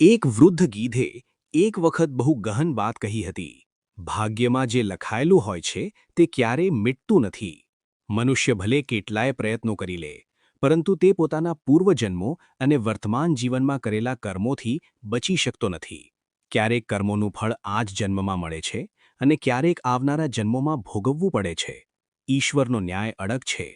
એક વૃદ્ધ ગીધે એક વખત બહુ ગહન વાત કહી હતી. ભાગ્યમાં જે લખાયેલું હોય છે તે ક્યારેય મિટતું નથી. મનુષ્ય ભલે કેટલાય પ્રયત્નો કરી લે, પરંતુ તે પોતાના પૂર્વજન્મો અને વર્તમાન જીવનમાં કરેલા કર્મોથી બચી શકતો નથી. ક્યારેક કર્મોનું ફળ આ જ જન્મમાં મળે છે અને ક્યારેક આવનારા જન્મોમાં ભોગવવું પડે છે. ઈશ્વરનો ન્યાય અડગ છે.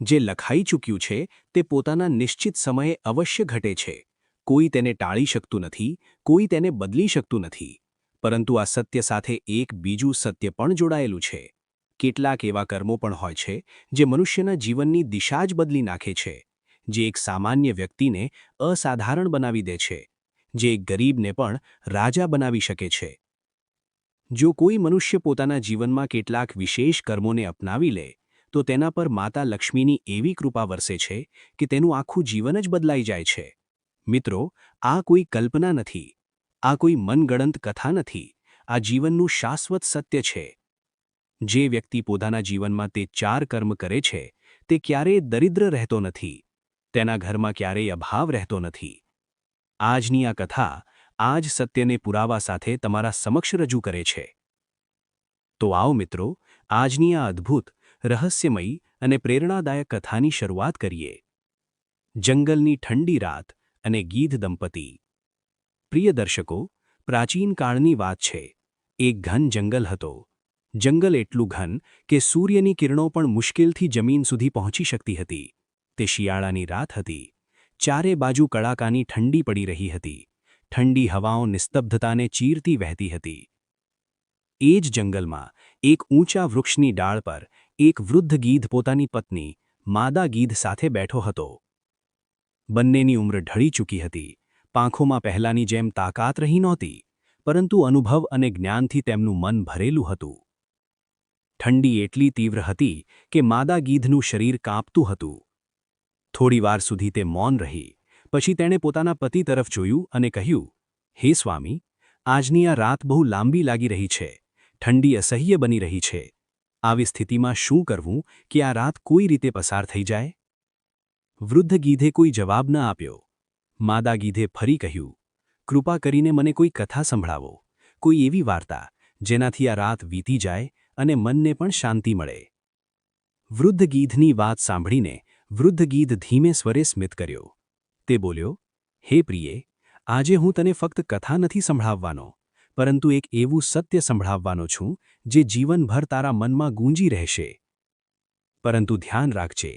જે લખાઈ ચૂક્યું છે તે પોતાના નિશ્ચિત સમયે અવશ્ય ઘટે છે. કોઈ તેને ટાળી શકતું નથી, કોઈ તેને બદલી શકતું નથી. પરંતુ આ સત્ય સાથે એક બીજું સત્ય પણ જોડાયેલું છે. કેટલાક એવા કર્મો પણ હોય છે, જે મનુષ્યના જીવનની દિશા જ બદલી નાખે છે, જે એક સામાન્ય વ્યક્તિને અસાધારણ બનાવી દે છે, જે એક ગરીબને પણ રાજા બનાવી શકે છે. જો કોઈ મનુષ્ય પોતાના જીવનમાં કેટલાક વિશેષ કર્મોને અપનાવી લે, તો તેના પર માતા લક્ષ્મીની એવી કૃપા વરસે છે કે તેનું આખું જીવન જ બદલાઈ જાય છે. મિત્રો, આ કોઈ કલ્પના નથી, આ કોઈ મનગણંત કથા નથી, આ જીવનનું શાશ્વત સત્ય છે. જે વ્યક્તિ પોતાના જીવનમાં તે ચાર કર્મ કરે છે, તે ક્યારેય દરિદ્ર રહેતો નથી, તેના ઘરમાં ક્યારેય અભાવ રહેતો નથી. આજની આ કથા આ જ સત્યને પુરાવા સાથે તમારા સમક્ષ રજૂ કરે છે. તો આવો મિત્રો, આજની આ અદ્ભુત, રહસ્યમયી અને પ્રેરણાદાયક કથાની શરૂઆત કરીએ. જંગલની ઠંડી રાત અને ગીધ દંપતી. પ્રિય દર્શકો, પ્રાચીન કાળની વાત છે. એક ઘન જંગલ હતો. જંગલ એટલું ઘન કે સૂર્યની કિરણો પણ મુશ્કેલથી જમીન સુધી પહોંચી શકતી હતી. તે શિયાળાની રાત હતી. ચારે બાજુ કડાકાની ઠંડી પડી રહી હતી. ઠંડી હવાઓ નિસ્તબ્ધતાને ચીરતી વહેતી હતી. એ જ જંગલમાં એક ઊંચા વૃક્ષની ડાળ પર એક વૃદ્ધ ગીધ પોતાની પત્ની, માદા ગીધ સાથે બેઠો હતો. બંનેની ઉંમર ઢળી ચૂકી હતી. પાંખોમાં પહેલાની જેમ તાકાત રહી નહોતી, પરંતુ અનુભવ અને જ્ઞાનથી તેમનું મન ભરેલું હતું. ઠંડી એટલી તીવ્ર હતી કે માદા ગીધનું શરીર કાંપતું હતું. થોડીવાર સુધી તે મૌન રહી, પછી તેણે પોતાના પતિ તરફ જોયું અને કહ્યું, હે સ્વામી, આજની આ રાત બહુ લાંબી લાગી રહી છે. ઠંડી અસહ્ય બની રહી છે. આવી સ્થિતિમાં શું કરવું કે આ રાત કોઈ રીતે પસાર થઈ જાય? વૃદ્ધ ગીધે કોઈ જવાબ ન આપ્યો. માદા ગીધે ફરી કહ્યું, કૃપા કરીને મને કોઈ કથા સંભળાવો, કોઈ એવી વાર્તા, જેનાથી આ રાત વીતી જાય અને મનને પણ શાંતિ મળે. વૃદ્ધ ગીધની વાત સાંભળીને વૃદ્ધ ગીધ ધીમે સ્વરે સ્મિત કર્યો. તે બોલ્યો, હે પ્રિયે, આજે હું તને ફક્ત કથા નથી સંભળાવવાનો, પરંતુ એક એવું સત્ય સંભળાવવાનો છું, જે જીવનભર તારા મનમાં ગૂંજી રહેશે. પરંતુ ધ્યાન રાખજે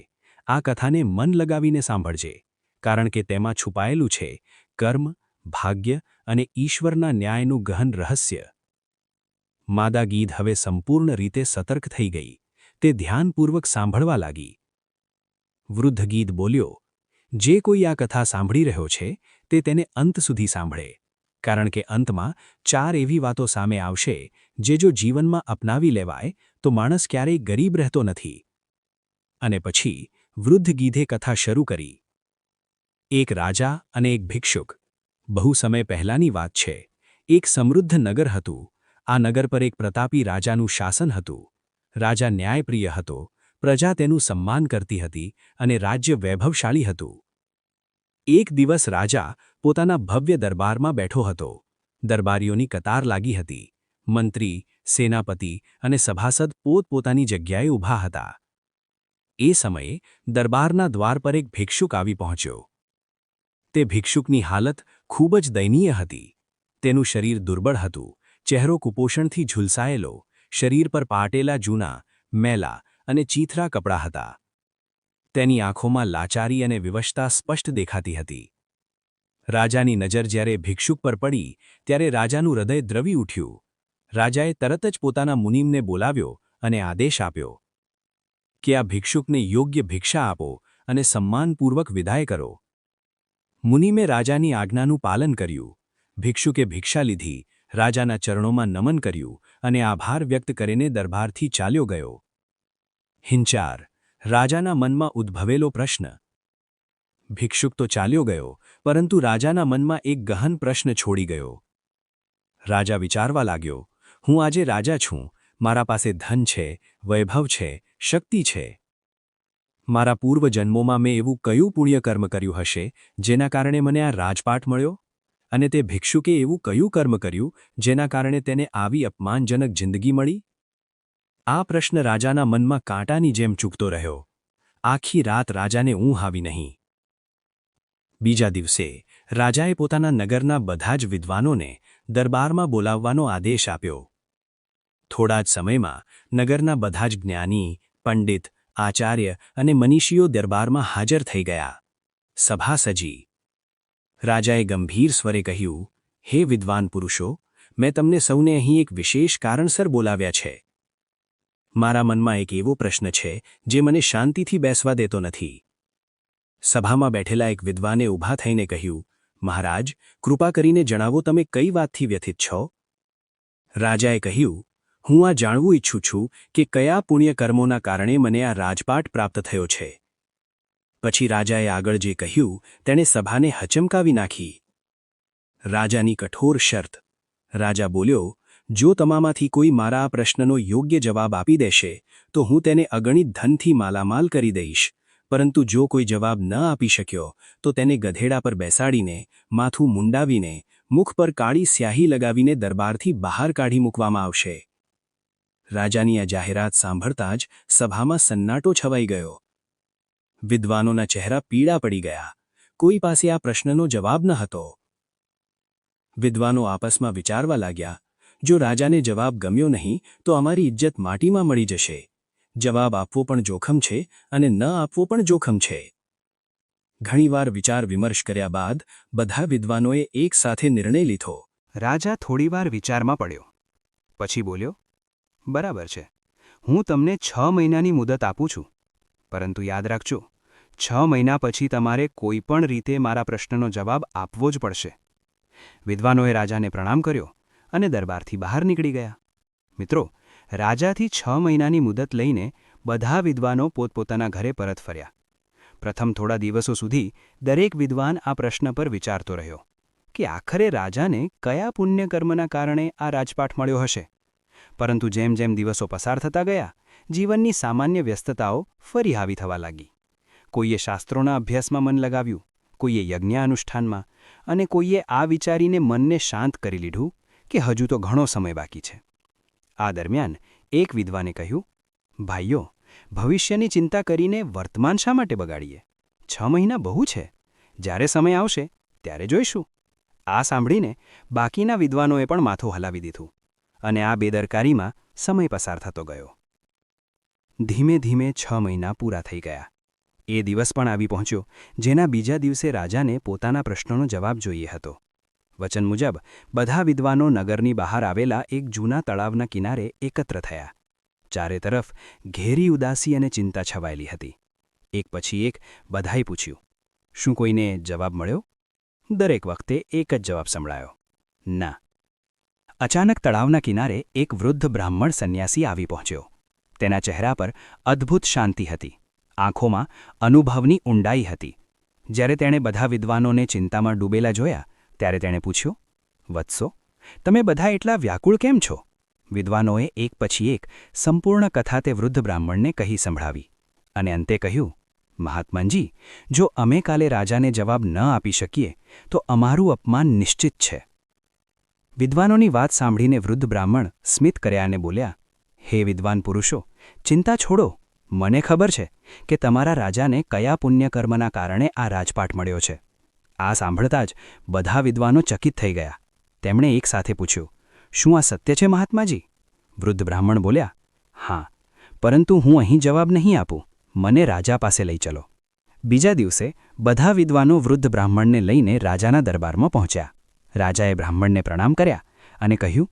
આ કથાને મન લગાવીને સાંભળજે, કારણ કે તેમાં છુપાયેલું છે કર્મ, ભાગ્ય અને ઈશ્વરના ન્યાયનું ગહન રહસ્ય. માદા ગીધ હવે સંપૂર્ણ રીતે સતર્ક થઈ ગઈ, તે ધ્યાનપૂર્વક સાંભળવા લાગી. વૃદ્ધ ગીધ બોલ્યો, જે કોઈ આ કથા સાંભળી રહ્યો છે, તે તેને અંત સુધી સાંભળે, કારણ કે અંતમાં ચાર એવી વાતો સામે આવશે, જે જો જીવનમાં અપનાવી લેવાય, તો માણસ ક્યારેય ગરીબ રહેતો નથી. અને પછી વૃદ્ધ ગીધે કથા શરૂ કરી. એક રાજા અને એક ભિક્ષુક. બહુ સમય પહેલાંની વાત છે. એક સમૃદ્ધ નગર હતું. આ નગર પર એક પ્રતાપી રાજાનું શાસન હતું. રાજા ન્યાયપ્રિય હતો. પ્રજા તેનું સન્માન કરતી હતી અને રાજ્ય વૈભવશાળી હતું. એક દિવસ રાજા પોતાના ભવ્ય દરબારમાં બેઠો હતો. દરબારીઓની કતાર લાગી હતી. મંત્રી, સેનાપતિ અને સભાસદ પોતપોતાની જગ્યાએ ઊભા હતા. એ સમયે દરબારના દ્વાર પર એક ભિક્ષુક આવી પહોંચ્યો. તે ભિક્ષુકની હાલત ખૂબ જ દયનીય હતી. તેનું શરીર દુર્બળ હતું. ચહેરો કુપોષણથી ઝુલસાયેલો, શરીર પર પાટેલા જૂના, મેલા અને ચીથરા કપડાં હતા. તેની આંખોમાં લાચારી અને વિવશતા સ્પષ્ટ દેખાતી હતી. રાજાની નજર જ્યારે ભિક્ષુક પર પડી, ત્યારે રાજાનું હૃદય દ્રવી ઉઠ્યું. રાજાએ તરત જ પોતાના મુનિમને બોલાવ્યો અને આદેશ આપ્યો. કે આ ભિક્ષુકને યોગ્ય ભિક્ષા આપો અને સન્માનપૂર્વક વિદાય કરો. મુનિમે રાજાની આજ્ઞાનું પાલન કર્યું. ભિક્ષુકે ભિક્ષા લીધી, રાજાના ચરણોમાં નમન કર્યું અને આભાર વ્યક્ત કરીને દરબારથી ચાલ્યો ગયો. હિંચાર, રાજાના મનમાં ઉદ્ભવેલો પ્રશ્ન. ભિક્ષુક તો ચાલ્યો ગયો, પરંતુ રાજાના મનમાં એક ગહન પ્રશ્ન છોડી ગયો. રાજા વિચારવા લાગ્યો, હું આજે રાજા છું, મારા પાસે ધન છે, વૈભવ છે શક્તિ છે. મારા પૂર્વજન્મોમાં મેં એવું કયું પુણ્ય કર્મ કર્યું હશે, જેના કારણે મને આ રાજપાટ મળ્યો? અને તે ભિક્ષુકે એવું કયું કર્મ કર્યું, જેના કારણે તેને આવી અપમાનજનક જિંદગી મળી? આ પ્રશ્ન રાજાના મનમાં કાંટાની જેમ ચૂકતો રહ્યો. આખી રાત રાજાને ઊંઘ આવી નહીં. બીજા દિવસે, રાજાએ પોતાના નગરના બધા જ વિદ્વાનોને દરબારમાં બોલાવવાનો આદેશ આપ્યો. થોડા જ સમયમાં, નગરના બધા જ જ્ઞાની પંડિત, આચાર્ય અને મનીષીઓ દરબારમાં હાજર થઈ ગયા. સભા સજી રાજાએ ગંભીર સ્વરે કહ્યું, હે વિદ્વાન પુરુષો, મેં તમને સૌને અહીં એક વિશેષ કારણસર બોલાવ્યા છે. મારા મનમાં એક એવો પ્રશ્ન છે, જે મને શાંતિથી બેસવા દેતો નથી. સભામાં બેઠેલા એક વિદ્વાને ઊભા થઈને કહ્યું, મહારાજ, કૃપા કરીને જણાવો તમે કઈ વાતથી વ્યથિત છો? રાજાએ કહ્યું હું આ જાણવું ઈચ્છું છું કે કયા પુણ્યકર્મોના કારણે મને આ રાજપાટ પ્રાપ્ત થયો છે. પછી રાજાએ આગળ જે કહ્યું, તેણે સભાને હચમકાવી નાખી. રાજાની કઠોર શર્ત. રાજા બોલ્યો, જો તમામાંથી કોઈ મારા આ પ્રશ્નનો યોગ્ય જવાબ આપી દેશે, તો હું તેને અગણિત ધનથી માલામાલ કરી દઈશ. પરંતુ જો કોઈ જવાબ ન આપી શક્યો, તો તેને ગધેડા પર બેસાડીને, માથું મુંડાવીને, મુખ પર કાળી સ્યાહી લગાવીને દરબારથી બહાર કાઢી મૂકવામાં આવશે. રાજાની આ જાહેરાત સાંભળતા જ સભામાં સન્નાટો છવાઈ ગયો. વિદ્વાનોના ચહેરા પીળા પડી ગયા. કોઈ પાસે આ પ્રશ્નનો જવાબ ન હતો. વિદ્વાનો આપસમાં વિચારવા લાગ્યા, જો રાજાને જવાબ ગમ્યો નહીં, તો અમારી ઇજ્જત માટીમાં મળી જશે. જવાબ આપવો પણ જોખમ છે અને ન આપવો પણ જોખમ છે. ઘણીવાર વિચાર વિમર્શ કર્યા બાદ બધા વિદ્વાનોએ એક સાથે નિર્ણય લીધો. રાજા થોડીવાર વિચારમાં પડ્યો. પછી બોલ્યો બરાબર છે. હું તમને છ મહિનાની મુદત આપું છું. પરંતુ યાદ રાખજો, છ મહિના પછી તમારે કોઈ પણ રીતે મારા પ્રશ્નનો જવાબ આપવો જ પડશે. વિદ્વાનોએ રાજાને પ્રણામ કર્યો અને દરબારથી બહાર નીકળી ગયા. મિત્રો, રાજાથી છ મહિનાની મુદત લઈને બધા વિદ્વાનો પોતપોતાના ઘરે પરત ફર્યા. પ્રથમ થોડા દિવસો સુધી દરેક વિદ્વાન આ પ્રશ્ન પર વિચારતો રહ્યો કે આખરે રાજાને કયા પુણ્યકર્મના કારણે આ રાજપાઠ મળ્યો હશે? પરંતુ જેમ જેમ દિવસો પસાર થતા ગયા, જીવનની સામાન્ય વ્યસ્તતાઓ ફરી હાવી થવા લાગી. કોઈએ શાસ્ત્રોના અભ્યાસમાં મન લગાવ્યું, કોઈએ યજ્ઞાનુષ્ઠાનમાં અને કોઈએ આ વિચારીને મનને શાંત કરી લીધું કે હજુ તો ઘણો સમય બાકી છે. આ દરમિયાન એક વિદ્વાને કહ્યું, ભાઈઓ, ભવિષ્યની ચિંતા કરીને વર્તમાન શા માટે બગાડીએ? છ મહિના બહુ છે. જ્યારે સમય આવશે, ત્યારે જોઈશું. આ સાંભળીને બાકીના વિદ્વાનોએ પણ માથું હલાવી દીધું. અને આ બેદરકારીમાં સમય પસાર થતો ગયો. ધીમે ધીમે છ મહિના પૂરા થઈ ગયા. એ દિવસ પણ આવી પહોંચ્યો, જેના બીજા દિવસે રાજાને પોતાના પ્રશ્નોનો જવાબ જોઈએ હતો. વચન મુજબ, બધા વિદ્વાનો નગરની બહાર આવેલા એક જૂના તળાવના કિનારે એકત્ર થયા. ચારે તરફ ઘેરી ઉદાસી અને ચિંતા છવાયેલી હતી. એક પછી એક બધાએ પૂછ્યું, શું કોઈને જવાબ મળ્યો? દરેક વખતે એક જ જવાબ સંભળાયો, ના. અચાનક તળાવના કિનારે એક વૃદ્ધ બ્રાહ્મણ સંન્યાસી આવી પહોંચ્યો. તેના ચહેરા પર અદ્ભુત શાંતિ હતી. આંખોમાં અનુભવની ઊંડાઈ હતી. જ્યારે તેણે બધા વિદ્વાનોને ચિંતામાં ડૂબેલા જોયા, ત્યારે તેણે પૂછ્યું, વત્સો, તમે બધા એટલા વ્યાકુળ કેમ છો? વિદ્વાનોએ એક પછી એક સંપૂર્ણ કથા તે વૃદ્ધ બ્રાહ્મણને કહી સંભળાવી અને અંતે કહ્યું મહાત્માજી જો અમે કાલે રાજાને જવાબ ન આપી શકીએ, તો અમારું અપમાન નિશ્ચિત છે. વિદ્વાનોની વાત સાંભળીને વૃદ્ધ બ્રાહ્મણ સ્મિત કર્યાને બોલ્યા, હે વિદ્વાન પુરુષો, ચિંતા છોડો. મને ખબર છે કે તમારા રાજાને કયા પુણ્યકર્મના કારણે આ રાજપાટ મળ્યો છે. આ સાંભળતા જ બધા વિદ્વાનો ચકિત થઈ ગયા. તેમણે એકસાથે પૂછ્યું, શું આ સત્ય છે, મહાત્માજી? વૃદ્ધ બ્રાહ્મણ બોલ્યા, હા, પરંતુ હું અહીં જવાબ નહીં આપું. મને રાજા પાસે લઈ ચલો. બીજા દિવસે બધા વિદ્વાનો વૃદ્ધ બ્રાહ્મણને લઈને રાજાના દરબારમાં પહોંચ્યા. રાજાએ બ્રાહ્મણને પ્રણામ કર્યા અને કહ્યું,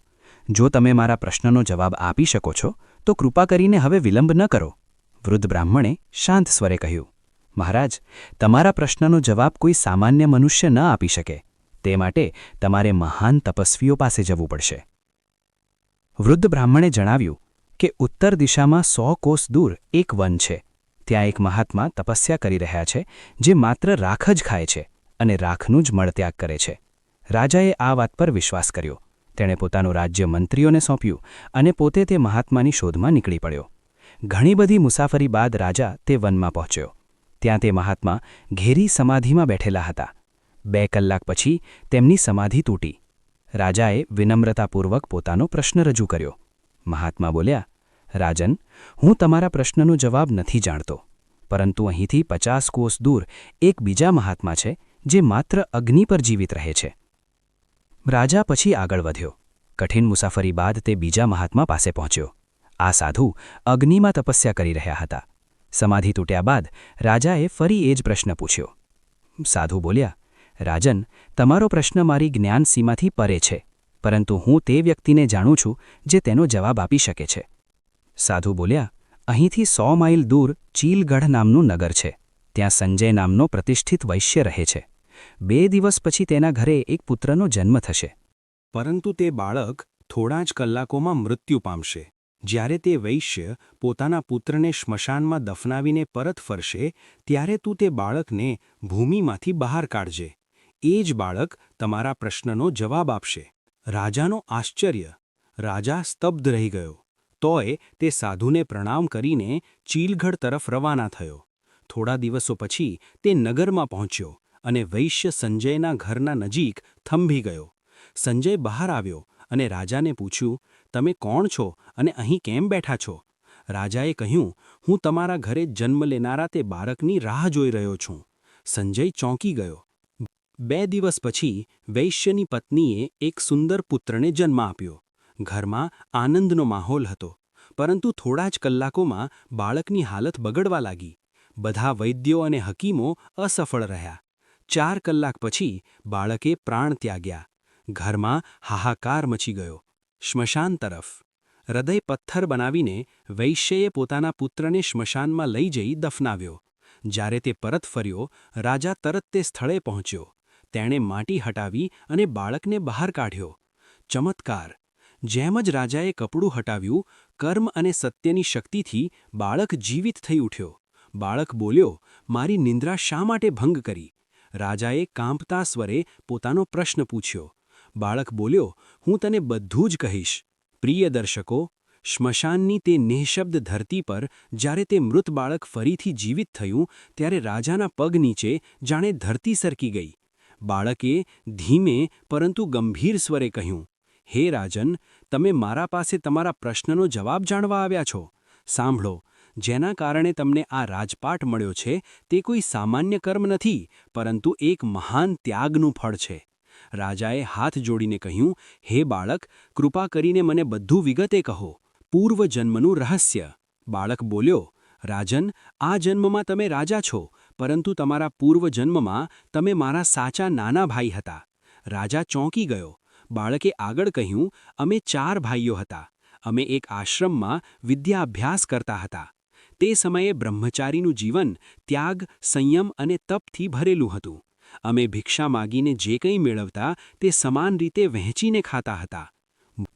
જો તમે મારા પ્રશ્નનો જવાબ આપી શકો છો, તો કૃપા કરીને હવે વિલંબ ન કરો. વૃદ્ધ બ્રાહ્મણે શાંત સ્વરે કહ્યું, મહારાજ, તમારા પ્રશ્નનો જવાબ કોઈ સામાન્ય મનુષ્ય ન આપી શકે. તે માટે તમારે મહાન તપસ્વીઓ પાસે જવું પડશે. વૃદ્ધ બ્રાહ્મણે જણાવ્યું કે ઉત્તર દિશામાં સો કોસ દૂર એક વન છે. ત્યાં એક મહાત્મા તપસ્યા કરી રહ્યા છે, જે માત્ર રાખ જ ખાય છે અને રાખનું જ મળત્યાગ કરે છે. રાજાએ આ વાત પર વિશ્વાસ કર્યો. તેણે પોતાનું રાજ્ય મંત્રીઓને સોંપ્યું અને પોતે તે મહાત્માની શોધમાં નીકળી પડ્યો. ઘણી બધી મુસાફરી બાદ રાજા તે વનમાં પહોંચ્યો. ત્યાં તે મહાત્મા ઘેરી સમાધિમાં બેઠેલા હતા. બે કલાક પછી તેમની સમાધિ તૂટી. રાજાએ વિનમ્રતાપૂર્વક પોતાનો પ્રશ્ન રજૂ કર્યો. મહાત્મા બોલ્યા, રાજન, હું તમારા પ્રશ્નનો જવાબ નથી જાણતો. પરંતુ અહીંથી પચાસ કોસ દૂર એક બીજા મહાત્મા છે જે માત્ર અગ્નિ પર જીવિત રહે છે. રાજા પછી આગળ વધ્યો. કઠિન મુસાફરી બાદ તે બીજા મહાત્મા પાસે પહોંચ્યો. આ સાધુ અગ્નિમાં તપસ્યા કરી રહ્યા હતા. સમાધિ તૂટ્યા બાદ રાજાએ ફરી એ જ પ્રશ્ન પૂછ્યો. સાધુ બોલ્યા, રાજન, તમારો પ્રશ્ન મારી જ્ઞાન સીમાથી પરે છે, પરંતુ હું તે વ્યક્તિને જાણું છું જે તેનો જવાબ આપી શકે છે. સાધુ બોલ્યા, અહીંથી સો માઇલ દૂર ચીલગઢ નામનું નગર છે. ત્યાં સંજય નામનો પ્રતિષ્ઠિત વૈશ્ય રહે છે. બે દિવસ પછી તેના ઘરે એક પુત્રનો જન્મ થશે. પરંતુ તે બાળક થોડા જ કલાકોમાં મૃત્યુ પામશે. જ્યારે તે વૈશ્ય પોતાના પુત્રને શ્મશાનમાં દફનાવીને પરત ફરશે, ત્યારે તું તે બાળકને ભૂમિમાંથી બહાર કાઢજે. એ જ બાળક તમારા પ્રશ્નનો જવાબ આપશે. રાજાનો આશ્ચર્ય. રાજા સ્તબ્ધ રહી ગયો. તોય તે સાધુને પ્રણામ કરીને ચીલગઢ તરફ રવાના થયો. થોડા દિવસો પછી તે નગરમાં પહોંચ્યો. અને વૈશ્ય સંજયના ઘરના નજીક થંભી ગયો. સંજય બહાર આવ્યો અને રાજાને પૂછ્યું, તમે કોણ છો અને અહીં કેમ બેઠા છો? રાજાએ કહ્યું, હું તમારા ઘરે જન્મ લેનારા તે બાળકની રાહ જોઈ રહ્યો છું. સંજય ચોંકી ગયો. બે દિવસ પછી વૈશ્યની પત્નીએ એક સુંદર પુત્રને જન્મ આપ્યો. ઘરમાં આનંદનો માહોલ હતો, પરંતુ થોડા જ કલાકોમાં બાળકની હાલત બગડવા લાગી. બધા વૈદ્યો અને હકીમો અસફળ રહ્યા. ચાર કલાક પછી બાળકે પ્રાણ ત્યાગ્યા. ઘરમાં હાહાકાર મચી ગયો. શ્મશાન તરફ. હૃદય પથ્થર બનાવીને વૈશ્યએ પોતાના પુત્રને શ્મશાનમાં લઈ જઈ દફનાવ્યો. જ્યારે તે પરત ફર્યો, રાજા તરત તે સ્થળે પહોંચ્યો. તેણે માટી હટાવી અને બાળકને બહાર કાઢ્યો. ચમત્કાર! જેમ જ રાજાએ કપડું હટાવ્યું, કર્મ અને સત્યની શક્તિથી બાળક જીવિત થઈ ઉઠ્યો. બાળક બોલ્યો, મારી નિંદ્રા શા માટે ભંગ કરી? રાજાએ કાંપતા સ્વરે પોતાનો પ્રશ્ન પૂછ્યો. બાળક બોલ્યો, હું તને બધું જ કહીશ. પ્રિય દર્શકો શ્મશાનની તે નિઃશબ્દ ધરતી પર જ્યારે તે મૃત બાળક ફરીથી જીવિત થયું, ત્યારે રાજાના પગ નીચે જાણે ધરતી સરકી ગઈ. બાળકે ધીમે પરંતુ ગંભીર સ્વરે કહ્યું, હે રાજન, તમે મારા પાસે તમારા પ્રશ્નનો જવાબ જાણવા આવ્યા છો. સાંભળો જેના કારણે તમને આ રાજપાટ મળ્યો છે, તે કોઈ સામાન્ય કર્મ નથી, પરંતુ એક મહાન ત્યાગનું ફળ છે. રાજાએ હાથ જોડીને કહ્યું, હે બાળક, કૃપા કરીને મને બધું વિગતે કહો. પૂર્વજન્મનું રહસ્ય. બાળક બોલ્યો, રાજન, આ જન્મમાં તમે રાજા છો, પરંતુ તમારા પૂર્વજન્મમાં તમે મારા સાચા નાના ભાઈ હતા. રાજા ચોંકી ગયો. બાળકે આગળ કહ્યું, અમે ચાર ભાઈઓ હતા. અમે એક આશ્રમમાં વિદ્યાભ્યાસ કરતા હતા. તે સમયે બ્રહ્મચારીનું જીવન ત્યાગ, સંયમ અને તપથી ભરેલું હતું. અમે ભિક્ષા માગીને જે કંઈ મેળવતા તે સમાન રીતે વહેંચીને ખાતા હતા.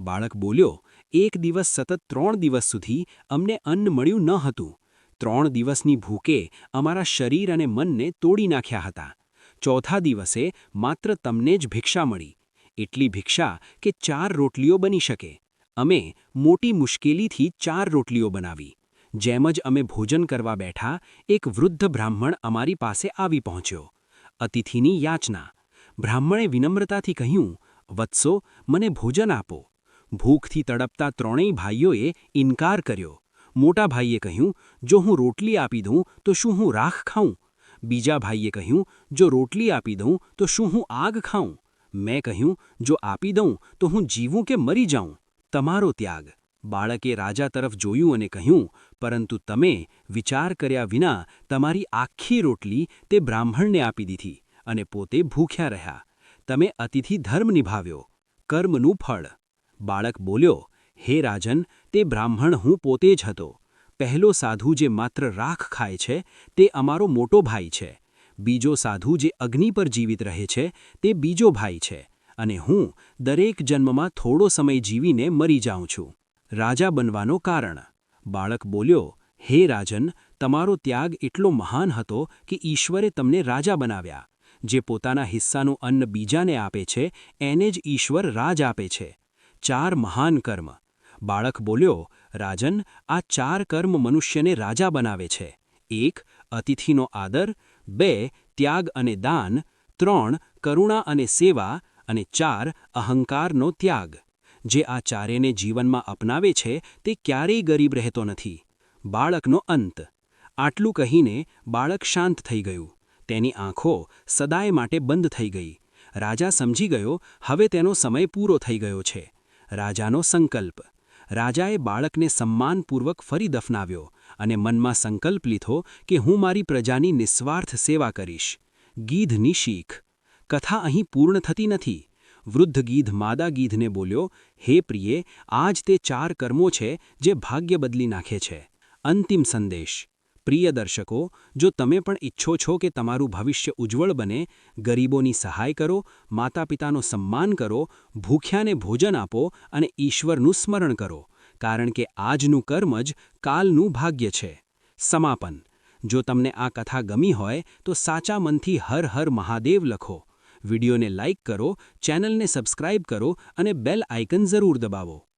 બાળક બોલ્યો, એક દિવસ સતત ત્રણ દિવસ સુધી અમને અન્ન મળ્યું ન હતું. ત્રણ દિવસની ભૂકે અમારા શરીર અને મનને તોડી નાખ્યા હતા. ચોથા દિવસે માત્ર તમને જ ભિક્ષા મળી. એટલી ભિક્ષા કે ચાર રોટલીઓ બની શકે. અમે મોટી મુશ્કેલીથી ચાર રોટલીઓ બનાવી. જેમ જ અમે ભોજન કરવા બેઠા, એક વૃદ્ધ બ્રાહ્મણ અમારી પાસે આવી પહોંચ્યો. અતિથિની યાચના. બ્રાહ્મણે વિનમ્રતાથી કહ્યું, વત્સો, મને ભોજન આપો. ભૂખથી તડપતા ત્રણેય ભાઈઓએ ઇનકાર કર્યો. મોટા ભાઈએ કહ્યું, જો હું રોટલી આપી દઉં, તો શું હું રાખ ખાઉં? બીજા ભાઈએ કહ્યું, જો રોટલી આપી દઉં, તો શું હું આગ ખાઉં? મેં કહ્યું, જો આપી દઉં, તો હું જીવું કે મરી જાઉં? તમારો ત્યાગ. બાળકે રાજા તરફ જોયું અને કહ્યું, પરંતુ તમે વિચાર કર્યા વિના તમારી આખી રોટલી તે બ્રાહ્મણને આપી દીધી અને પોતે ભૂખ્યા રહ્યા. તમે અતિથિ ધર્મ નિભાવ્યો, કર્મનું ફળ. બાળક બોલ્યો, હે રાજન, તે બ્રાહ્મણ હું પોતે જ હતો. પહેલો સાધુ જે માત્ર રાખ ખાય છે, તે અમારો મોટો ભાઈ છે. બીજો સાધુ જે અગ્નિ પર જીવિત રહે છે, તે બીજો ભાઈ છે. અને હું દરેક જન્મમાં થોડો સમય જીવીને મરી જાઉં છું. રાજા બનવાનો કારણ. બાળક બોલ્યો, હે રાજન, તમારો ત્યાગ એટલો મહાન હતો કે ઈશ્વરે તમને રાજા બનાવ્યા. જે પોતાના હિસ્સાનું અન્ન બીજાને આપે છે, એને જ ઈશ્વર રાજ આપે છે. ચાર મહાન કર્મ. બાળક બોલ્યો, રાજન, આ ચાર કર્મ મનુષ્યને રાજા બનાવે છે. એક, અતિથિનો આદર, બે, ત્યાગ અને દાન, ત્રણ, કરુણા અને સેવા, અને ચાર, અહંકારનો ત્યાગ. જે આ ચારેને જીવનમાં અપનાવે છે તે ક્યારેય ગરીબ રહેતો નથી. બાળકનો અંત. આટલું કહીને બાળક શાંત થઈ ગયું. તેની આંખો સદાય માટે બંધ થઈ ગઈ. રાજા સમજી ગયો, હવે તેનો સમય પૂરો થઈ ગયો છે. રાજાનો સંકલ્પ. રાજાએ બાળકને સન્માનપૂર્વક ફરી દફનાવ્યો અને મનમાં સંકલ્પ લીધો કે હું મારી પ્રજાની નિસ્વાર્થ સેવા કરીશ. ગીધની શીખ. કથા અહીં પૂર્ણ થતી નથી. વૃદ્ધ ગીધ માદા ગીધને બોલ્યો હે પ્રિયે, આજ તે ચાર કર્મો છે જે ભાગ્ય બદલી નાખે છે. અંતિમ સંદેશ. પ્રિય દર્શકો, જો તમે પણ ઈચ્છો છો કે તમારું ભવિષ્ય ઉજ્જવળ બને, ગરીબોની સહાય કરો, માતાપિતાનો સન્માન કરો, ભૂખ્યાને ભોજન આપો અને ઈશ્વરનું સ્મરણ કરો, કારણ કે આજનું કર્મ જ કાલનું ભાગ્ય છે. સમાપન. જો તમને આ કથા ગમી હોય, તો સાચા મનથી હર હર મહાદેવ લખો. વિડિયોને લાઇક કરો ચેનલને સબસ્ક્રાઇબ કરો અને બેલ આઇકન જરૂર દબાવો.